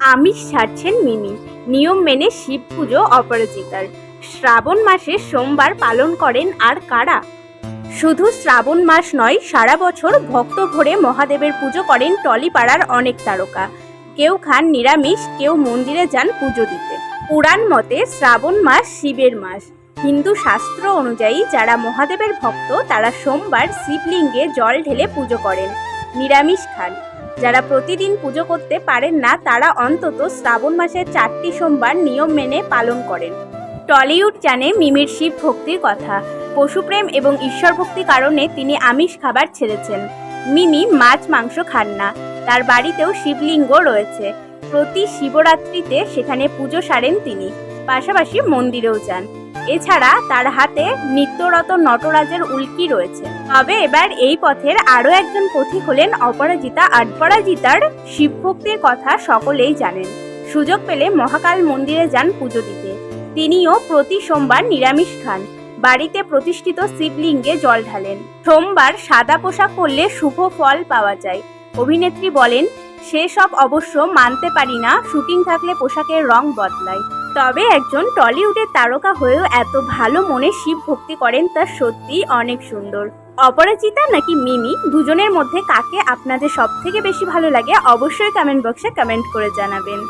আমিষ ছাড়ছেন মিমি। নিয়ম মেনে শিব পুজো অপরাজিতার। শ্রাবণ মাসে সোমবার পালন করেন আর কারা? শুধু শ্রাবণ মাস নয়, সারা বছর ভক্ত ভরে মহাদেবের পুজো করেন টলিপাড়ার অনেক তারকা। কেউ খান নিরামিষ, কেউ মন্দিরে যান পুজো দিতে। পুরাণ মতে শ্রাবণ মাস শিবের মাস। হিন্দু শাস্ত্র অনুযায়ী যারা মহাদেবের ভক্ত, তারা সোমবার শিবলিঙ্গে জল ঢেলে পুজো করেন। নিরামিষ খান। যারা প্রতিদিন পুজো করতে পারেন না, তারা অন্তত শ্রাবণ মাসের চারটি সোমবার নিয়ম মেনে পালন করেন। টলিউড জানে মিমির শিব ভক্তির কথা। পশুপ্রেম এবং ঈশ্বর ভক্তি কারণে তিনি আমিষ খাবার ছেড়েছেন। মিমি মাছ, মাংস খান না। তার বাড়িতেও শিবলিঙ্গ রয়েছে। প্রতি শিবরাত্রিতে সেখানে পুজো সারেন তিনি। পাশাপাশি মন্দিরেও যান। এছাড়া তার হাতে নিত্যরত নটরাজের উল্কি রয়েছে। তবে এবার এই পথের আরও একজন পথিক হলেন অপরাজিতা অপরাজিতার শিবভক্তির কথা সকলেই জানেন। সুযোগ পেলে মহাকাল মন্দিরে যান পুজো দিতে। তিনিও প্রতি সোমবার নিরামিষ খান। বাড়িতে প্রতিষ্ঠিত শিবলিঙ্গে জল ঢালেন। সোমবার সাদা পোশাক পরলে শুভ ফল পাওয়া যায়। অভিনেত্রী বলেন সেসব অবশ্য মানতে পারি না, শুটিং থাকলে পোশাকের রং বদলায়। তবে একজন টলিউডের তারকা হয়েও এত ভালো মনে শিব ভক্তি করেন তা সত্যি অনেক সুন্দর। অপরাজিতা নাকি মিমি? দুজনের মধ্যে কাকে আপনাদের সব থেকে বেশি ভালো লাগে? অবশ্যই কমেন্ট বক্সে কমেন্ট করে জানাবেন।